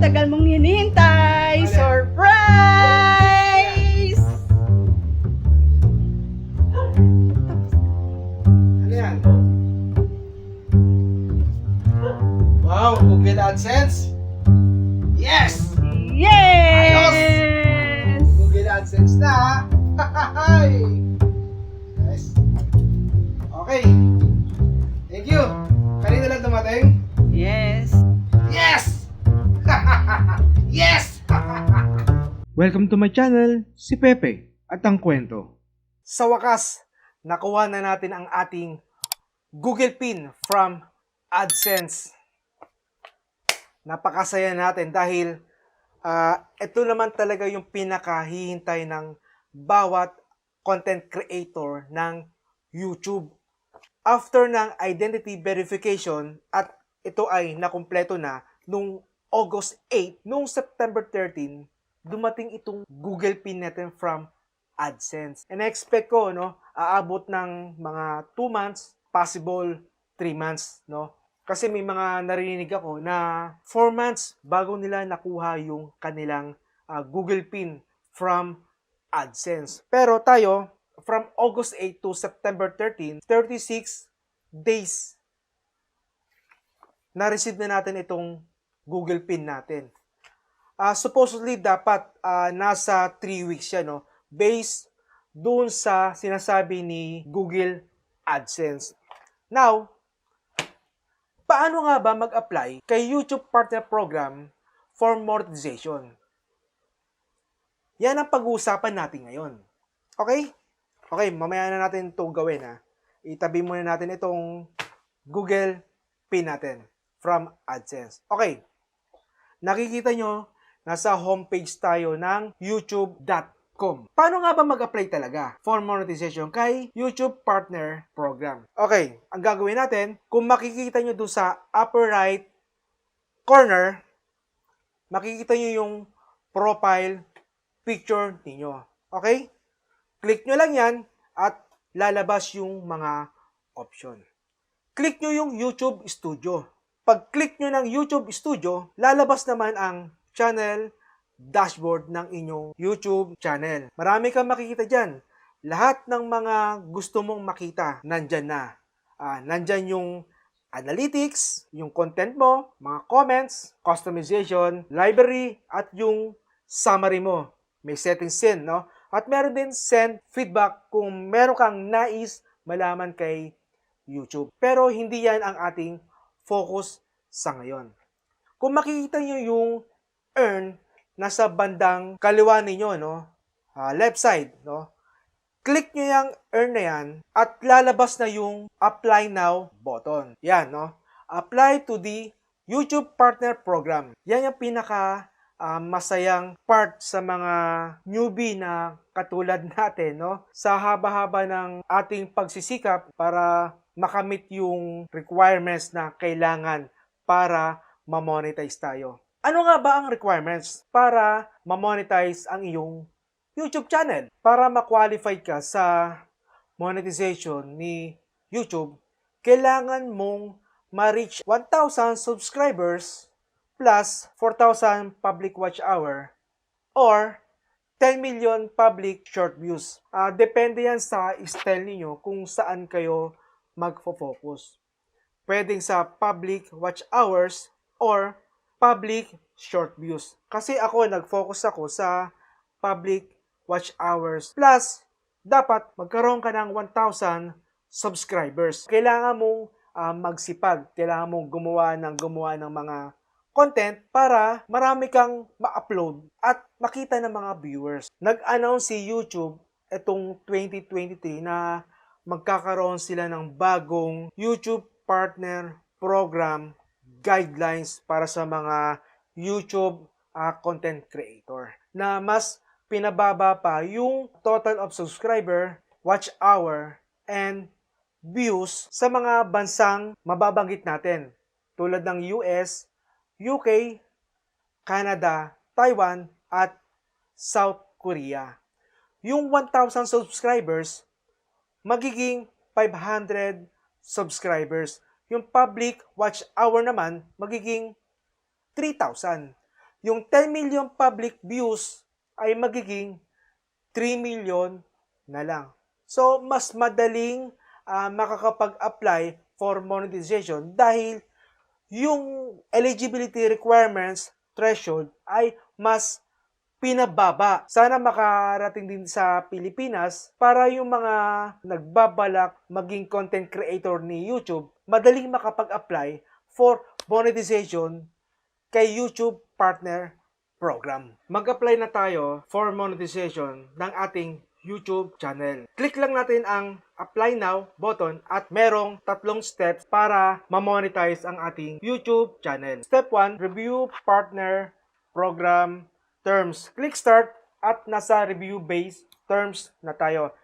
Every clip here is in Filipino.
matagal mong hinihintay. Surprise! Ano yan? Wow, Google AdSense? Yes! Yes! Google AdSense na! Hi! Yes. Okay. Welcome to my channel, si Pepe at ang kwento. Sa wakas, nakuha na natin ang ating Google Pin from AdSense. Napakasaya natin dahil ah, ito naman talaga yung pinakahihintay ng bawat content creator ng YouTube. After ng identity verification at ito ay nakumpleto na nung August 8, nung September 13, dumating itong Google Pin natin from AdSense. And expect ko, no, aabot ng mga 2 months, possible 3 months, no? Kasi may mga narinig ako na 4 months bago nila nakuha yung kanilang ah, Google Pin from AdSense. Pero tayo, from August 8 to September 13, 36 days na-receive na natin itong Google Pin natin. Ah, supposedly, dapat ah, nasa 3 weeks siya, no? Based doon sa sinasabi ni Google AdSense. Now, paano nga ba mag-apply kay YouTube Partner Program for monetization? Yan ang pag-uusapan natin ngayon. Okay? Okay, mamaya na natin ito gawin ha. Itabi muna natin itong Google Pin natin from AdSense. Okay. Nakikita nyo, nasa homepage tayo ng youtube.com. Paano nga ba mag-apply talaga for monetization kay YouTube Partner Program? Okay, ang gagawin natin, kung makikita nyo doon sa upper right corner, makikita nyo yung profile picture ninyo. Okay? Click nyo lang yan at lalabas yung mga option. Click nyo yung YouTube Studio. Pag click nyo ng YouTube Studio, lalabas naman ang channel dashboard ng inyong YouTube channel. Marami kang makikita dyan. Lahat ng mga gusto mong makita, nandyan na. Ah, nandyan yung analytics, yung content mo, mga comments, customization, library, at yung summary mo. May settings din, no? At meron din send feedback kung meron kang nais malaman kay YouTube. Pero hindi yan ang ating focus sa ngayon. Kung makikita nyo yung earn nasa bandang kaliwa ninyo, no? Ah, left side, no? Click nyo yung earn na yan at lalabas na yung apply now button. Yan, no? Apply to the YouTube Partner Program. Yan yung pinaka ah, masayang part sa mga newbie na katulad natin, no? Sa haba-haba ng ating pagsisikap para makamit yung requirements na kailangan para ma-monetize tayo. Ano nga ba ang requirements para ma-monetize ang iyong YouTube channel? Para ma-qualify ka sa monetization ni YouTube, kailangan mong ma-reach 1,000 subscribers plus 4,000 public watch hour or 10 million public short views. Ah, depende yan sa style ninyo kung saan kayo magfo-focus. Pwedeng sa public watch hours or public short views. Kasi ako, nag-focus ako sa public watch hours. Plus, dapat magkaroon ka ng 1,000 subscribers. Kailangan mong ah, magsipag. Kailangan mong gumawa ng gumawa ng mga content para marami kang ma-upload at makita ng mga viewers. Nag-announce si YouTube itong 2023 na magkakaroon sila ng bagong YouTube Partner Program guidelines para sa mga YouTube ah, content creator na mas pinababa pa yung total of subscriber, watch hour, and views sa mga bansang mababanggit natin tulad ng US, UK, Canada, Taiwan, at South Korea. Yung 1,000 subscribers, magiging 500 subscribers. Yung public watch hour naman, magiging 3,000. yung 10 million public views ay magiging 3 million na lang. So, mas madaling ah, makakapag-apply for monetization dahil yung eligibility requirements threshold ay mas pinababa. Sana makarating din sa Pilipinas para yung mga nagbabalak maging content creator ni YouTube, madaling makapag-apply for monetization kay YouTube Partner Program. Mag-apply na tayo for monetization ng ating YouTube channel. Click lang natin ang Apply Now button at merong tatlong steps para ma-monetize ang ating YouTube channel. Step 1, Review Partner Program Terms. Click Start at nasa Review Base Terms na tayo.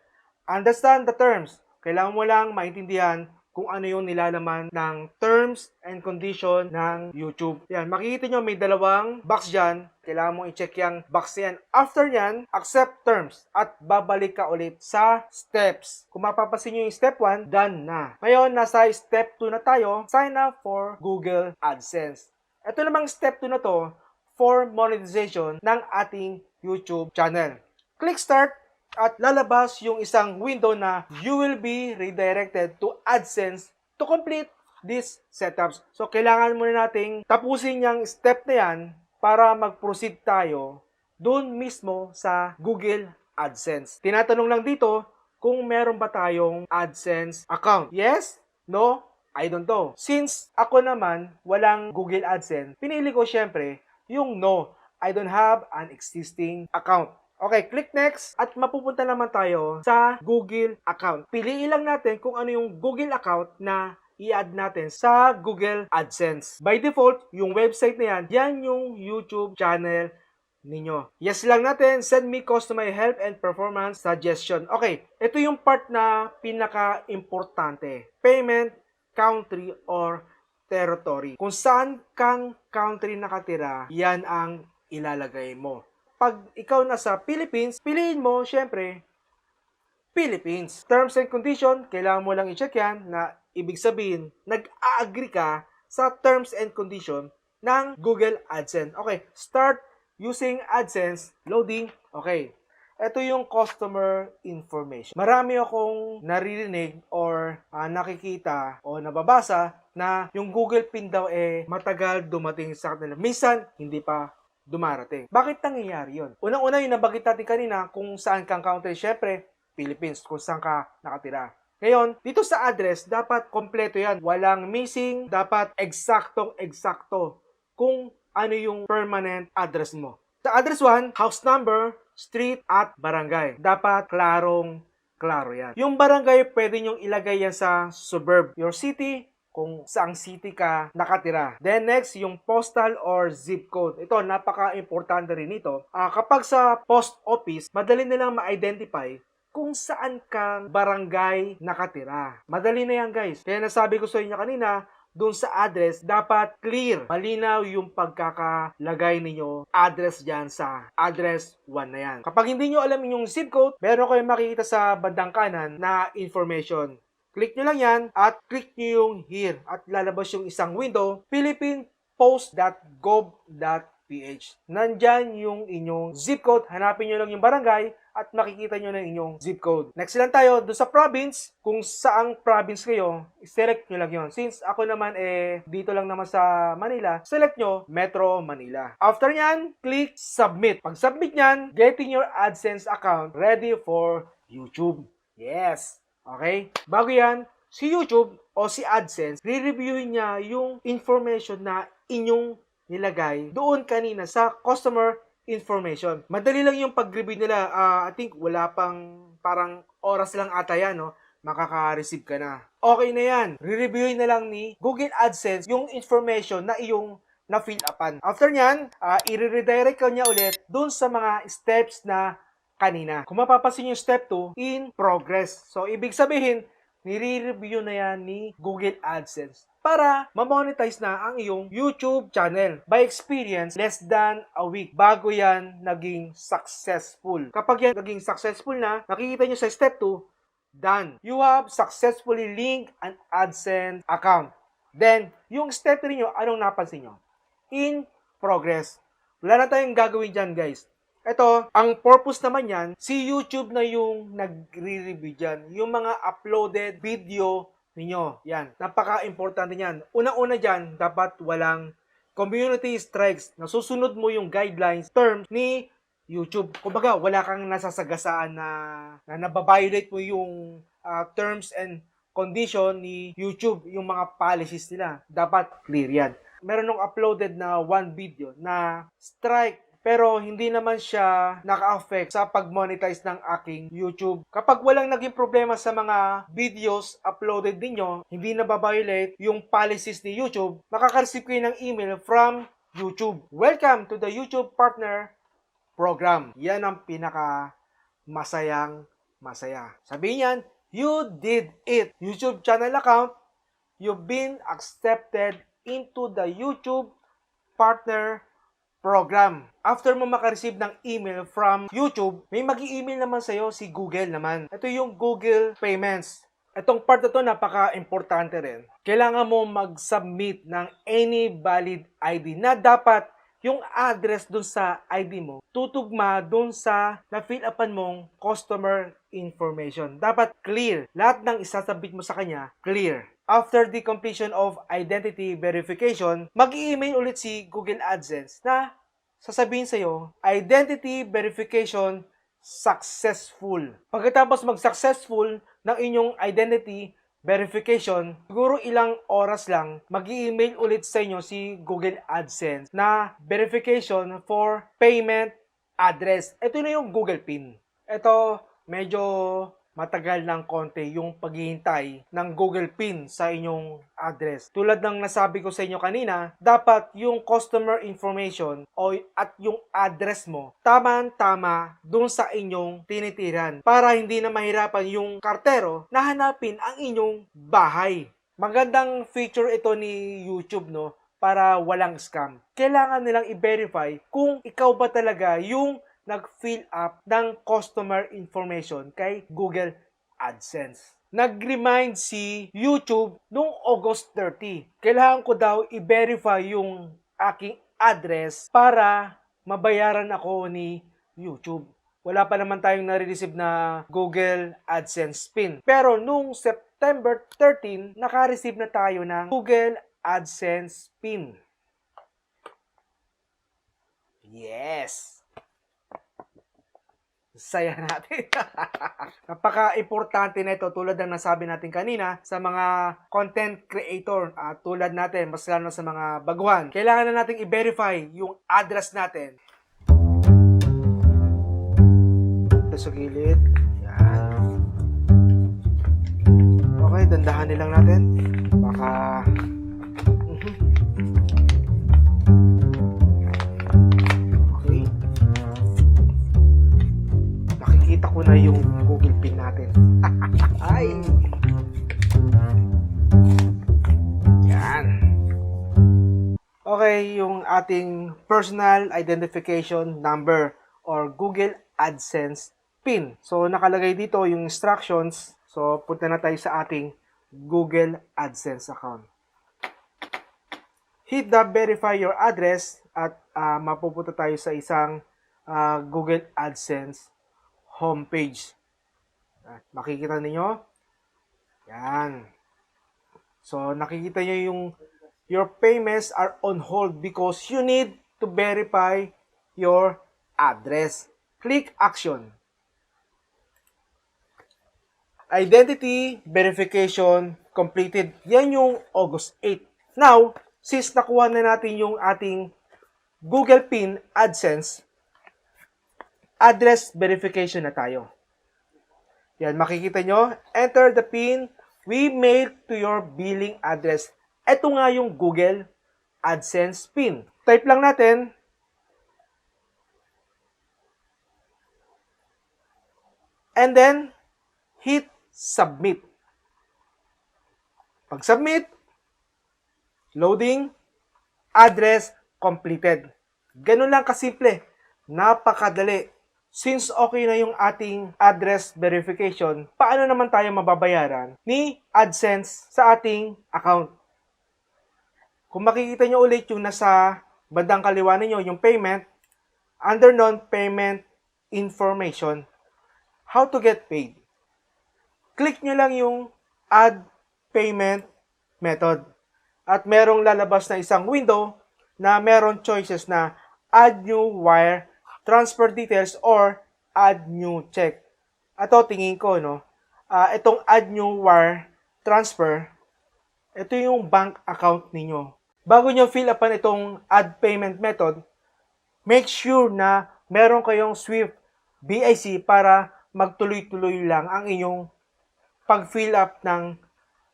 Understand the terms. Kailangan mo lang maintindihan kung ano yung nilalaman ng terms and condition ng YouTube. Yan, makikita nyo may dalawang box dyan. Kailangan mong i-check yung box yan. After yan, accept terms at babalik ka ulit sa steps. Kung mapapansin nyo yung step 1, done na. Ngayon, nasa step 2 na tayo. Sign up for Google AdSense. Ito namang step 2 na to for monetization ng ating YouTube channel. Click start at lalabas yung isang window na you will be redirected to AdSense to complete these setups. So, kailangan muna nating tapusin yung step na yan para mag-proceed tayo doon mismo sa Google AdSense. Tinatanong lang dito kung meron ba tayong AdSense account. Yes? No? I don't know. Since ako naman walang Google AdSense, pinili ko syempre yung no. I don't have an existing account. Okay, click next at mapupunta naman tayo sa Google account. Piliin lang natin kung ano yung Google account na i-add natin sa Google AdSense. By default, yung website na yan, yan yung YouTube channel ninyo. Yes lang natin, send me customer help and performance suggestion. Okay, ito yung part na pinaka-importante. Payment, country, or territory. Kung saan kang country nakatira, yan ang ilalagay mo pag ikaw nasa Philippines, piliin mo, syempre, Philippines. Terms and condition, kailangan mo lang i-check yan na ibig sabihin, nag-agree ka sa terms and condition ng Google AdSense. Okay, start using AdSense, loading, okay. Ito yung customer information. Marami akong naririnig or ah, nakikita o nababasa na yung Google Pin daw eh matagal dumating sa kanila. Minsan, hindi pa dumarating. Bakit nangyayari yun? Unang-una yung nabanggit natin kanina kung saan kang country. Syempre, Philippines, kung saan ka nakatira. Ngayon, dito sa address, dapat kompleto yan. Walang missing, dapat eksaktong-eksakto kung ano yung permanent address mo. Sa address 1, house number, street, at barangay. Dapat klarong klaro yan. Yung barangay, pwede nyong ilagay yan sa suburb. Your city, kung saang city ka nakatira. Then next, yung postal or zip code. Ito, napaka-importante rin ito. Ah, kapag sa post office, madali nilang ma-identify kung saan kang barangay nakatira. Madali na yan guys. Kaya nasabi ko sa inyo kanina, doon sa address, dapat clear, malinaw yung pagkakalagay ninyo address dyan sa address 1 na yan. Kapag hindi nyo alam yung zip code, meron kayong makikita sa bandang kanan na information. Click nyo lang yan at click nyo yung here at lalabas yung isang window, philippinpost.gov.ph. Nandyan yung inyong zip code. Hanapin nyo lang yung barangay at makikita nyo na inyong zip code. Next lang tayo, doon sa province, kung saang province kayo, select nyo lang yon. Since ako naman eh, dito lang naman sa Manila, select nyo Metro Manila. After nyan, click submit. Pag submit nyan, getting your AdSense account ready for YouTube. Yes! Okay? Bago yan, si YouTube o si AdSense, re-reviewin niya yung information na inyong nilagay doon kanina sa customer information. Madali lang yung pag-review nila. Ah, I think wala pang parang oras lang ata yan, no? Makaka-receive ka na. Okay na yan. Re-reviewin na lang ni Google AdSense yung information na iyong na-fill upan. After nyan, ah, i-redirect ka niya ulit dun sa mga steps na kanina. Kung mapapansin yung step 2, in progress. So, ibig sabihin, nire-review na yan ni Google AdSense para ma-monetize na ang iyong YouTube channel. By experience, less than a week bago yan naging successful. Kapag yan naging successful na, nakikita nyo sa step 2, done. You have successfully linked an AdSense account. Then, yung step 3 nyo, anong napansin nyo? In progress. Wala na tayong gagawin dyan, guys. Ito, ang purpose naman yan, si YouTube na yung nagre-review dyan. Yung mga uploaded video ninyo. Yan. Napaka-importante yan. Una-una dyan, dapat walang community strikes. Nasusunod mo yung guidelines, terms ni YouTube. Kumbaga, wala kang nasasagasaan na, na nababiolate mo yung ah, terms and condition ni YouTube, yung mga policies nila. Dapat clear yan. Meron nung uploaded na one video na strike pero hindi naman siya naka-affect sa pag-monetize ng aking YouTube. Kapag walang naging problema sa mga videos uploaded ninyo, hindi na violate yung policies ni YouTube, makaka-receive kayo ng email from YouTube. Welcome to the YouTube Partner Program. Yan ang pinaka masayang masaya. Sabihin yan, you did it. YouTube channel account, you've been accepted into the YouTube Partner Program. After mo makareceive ng email from YouTube, may mag email naman sa'yo si Google naman. Ito yung Google Payments. Itong part na to napaka-importante rin. Kailangan mo mag-submit ng any valid ID na dapat yung address dun sa ID mo tutugma dun sa na-fill upan mong customer information. Dapat clear. Lahat ng isasabit mo sa kanya, clear. After the completion of identity verification, mag-email ulit si Google AdSense na sasabihin sa'yo, identity verification successful. Pagkatapos mag-successful ng inyong identity verification, siguro ilang oras lang, mag email ulit sa inyo si Google AdSense na verification for payment address. Ito na yung Google PIN. Ito, medyo matagal ng konti yung paghihintay ng Google PIN sa inyong address. Tulad ng nasabi ko sa inyo kanina, dapat yung customer information o at yung address mo tama-tama dun sa inyong tinitiran para hindi na mahirapan yung kartero na hanapin ang inyong bahay. Magandang feature ito ni YouTube no para walang scam. Kailangan nilang i-verify kung ikaw ba talaga yung nag-fill up ng customer information kay Google AdSense. Nag-remind si YouTube noong August 30. Kailangan ko daw i-verify yung aking address para mabayaran ako ni YouTube. Wala pa naman tayong nare-receive na Google AdSense PIN. Pero nung September 13, naka-receive na tayo ng Google AdSense PIN. Yes! Saya natin. Napaka-importante na ito tulad ng nasabi natin kanina sa mga content creator at tulad natin, mas lalo sa mga baguhan. Kailangan na natin i-verify yung address natin. Sa gilid. Yan. Okay, dandahanin lang natin. Baka... ko na yung Google Pin natin. Ay! Yan. Okay, yung ating personal identification number or Google AdSense PIN. So, nakalagay dito yung instructions. So, punta na tayo sa ating Google AdSense account. Hit the verify your address at ah, mapupunta tayo sa isang ah, Google AdSense homepage. At makikita ninyo. Yan. So, nakikita nyo yung your payments are on hold because you need to verify your address. Click action. Identity verification completed. Yan yung August 8. Now, since nakuha na natin yung ating Google PIN AdSense, address verification na tayo. Yan, makikita nyo, enter the PIN we mailed to your billing address. Ito nga yung Google AdSense PIN. Type lang natin, and then, hit submit. Pag submit, loading, address completed. Ganun lang kasimple. Napakadali. Since okay na yung ating address verification, paano naman tayo mababayaran ni AdSense sa ating account? Kung makikita nyo ulit yung nasa bandang kaliwa ninyo yung payment, under non-payment information, how to get paid. Click nyo lang yung add payment method. At merong lalabas na isang window na meron choices na add new wire, transfer details, or add new check. Ato tingin ko, no, ah itong add new wire transfer, ito yung bank account ninyo. Bago nyo fill upan itong add payment method, make sure na meron kayong Swift BIC para magtuloy-tuloy lang ang inyong pag-fill up ng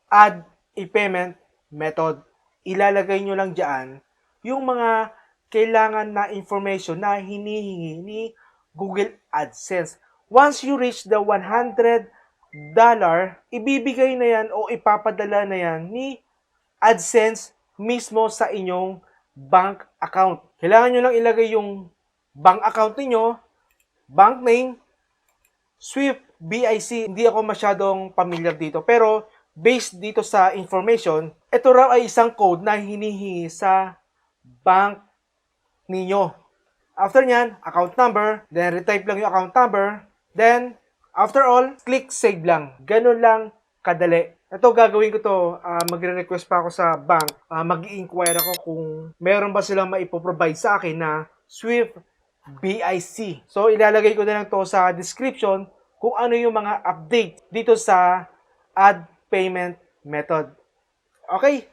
add a payment method. Ilalagay nyo lang dyan yung mga kailangan na information na hinihingi ni Google AdSense. Once you reach the 100 dollar, ibibigay na yan o ipapadala na yan ni AdSense mismo sa inyong bank account. Kailangan nyo lang ilagay yung bank account niyo, bank name, Swift, BIC. Hindi ako masyadong familiar dito. Pero based dito sa information, ito raw ay isang code na hinihingi sa bank ninyo. After nyan, account number, then retype lang yung account number, then after all, click save lang. Ganun lang kadali. Ito gagawin ko to, ah, magre-request pa ako sa bank, ah, mag-i-inquire ako kung meron ba silang maipoprovide sa akin na Swift BIC. So ilalagay ko na lang to sa description kung ano yung mga update dito sa add payment method. Okay?